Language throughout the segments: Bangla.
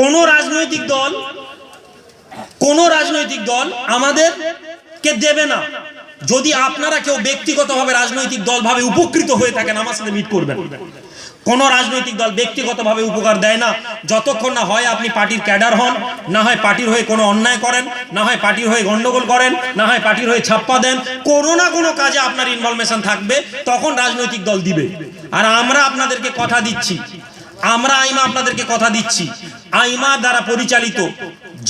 কোন রাজনৈতিক দল, কোন রাজনৈতিক দল আমাদেরকে দেবে না। যদি আপনারা কেউ ব্যক্তিগতভাবে রাজনৈতিক দল ভাবে উপকৃত হয়ে থাকেন, আমার সাথে মিট করবেন। কোন রাজনৈতিক দল ব্যক্তিগতভাবে উপকার দেয় না। যতক্ষণ না হয় আপনি পার্টির ক্যাডার হন, না হয় পার্টির হয়ে কোনো অন্যায় করেন, না হয় পার্টির হয়ে গন্ডগোল করেন, না হয় পার্টির হয়ে ছাপ্পা দেন, কোনো না কোনো কাজে আপনার ইনভলভমেশন থাকবে, তখন রাজনৈতিক দল দিবে। আর আমরা আপনাদেরকে কথা দিচ্ছি। আমরা আইমা আপনাদেরকে কথা দিচ্ছি। আইমা দ্বারা পরিচালিত।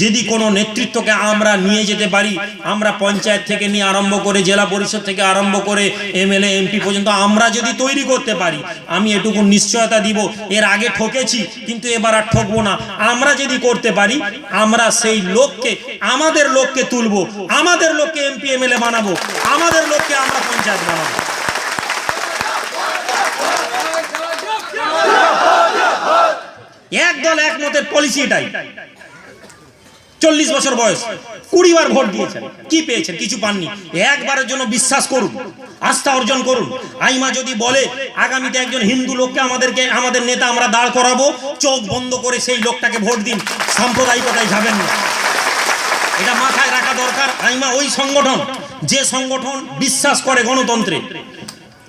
যদি কোনো নেতৃত্বকে আমরা নিয়ে যেতে পারি, আমরা পঞ্চায়েত থেকে নিয়ে আরম্ভ করে, জেলা পরিষদ থেকে আরম্ভ করে, এমএলএ, এমপি পর্যন্ত আমরা যদি তৈরি করতে পারি, আমি এটুকু নিশ্চয়তা দিব। এর আগে ঠকেছি, কিন্তু এবার আর ঠকবো না। আমরা যদি করতে পারি, আমরা সেই লোককে, আমাদের লোককে তুলবো, আমাদের লোককে এমপি, এমএলএ বানাবো, আমাদের লোককে আমরা পঞ্চায়েত বানাবো। মতের পলিসি এটাই। চল্লিশ বছর বয়স। কুড়ি বার ভোট দিয়েছেন। কি পেয়েছেন? কিছু পাননি। একবারের জন্য বিশ্বাস করুন। আস্থা অর্জন করুন। আইমা যদি বলে, আগামীতে একজন হিন্দু লোককে আমাদেরকে, আমাদের নেতা আমরা দাঁড় করাবো, চোখ বন্ধ করে সেই লোকটাকে ভোট দিন। সাম্প্রদায়িকতায় যাবেন না। এটা মাথায় রাখা দরকার। আইমা ওই সংগঠন, যে সংগঠন বিশ্বাস করে গণতন্ত্রে।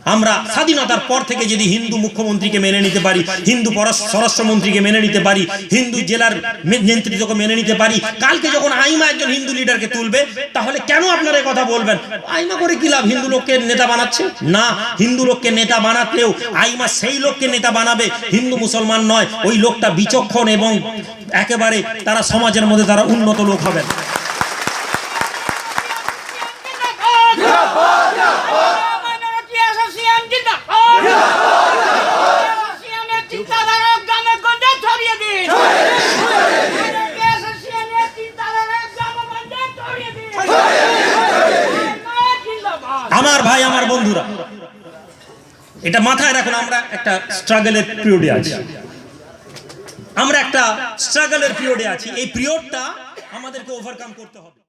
আমরা স্বাধীনতার পর থেকে যদি হিন্দু মুখ্যমন্ত্রীকে মেনে নিতে পারি, হিন্দু স্বরাষ্ট্রমন্ত্রীকে মেনে নিতে পারি, হিন্দু জেলার নেতৃত্বকে মেনে নিতে পারি, কালকে যখন আইমা একজন হিন্দু লিডারকে তুলবে, তাহলে কেন আপনারা কথা বলবেন? আইমা করে কি লাভ? হিন্দু লোককে নেতা বানাচ্ছে? না, হিন্দু লোককে নেতা বানাতেও আইমা সেই লোককে নেতা বানাবে। হিন্দু মুসলমান নয়, ওই লোকটা বিচক্ষণ এবং একেবারে তারা সমাজের মধ্যে তারা উন্নত লোক হবেন। আমার ভাই, আমার বন্ধুরা, এটা মাথায় রাখুন, আমরা একটা স্ট্রাগলের পিরিয়ডে আছি। আমরা একটা স্ট্রাগলের পিরিয়ডে আছি। এই পিরিয়ডটা আমাদেরকে ওভারকাম করতে হবে।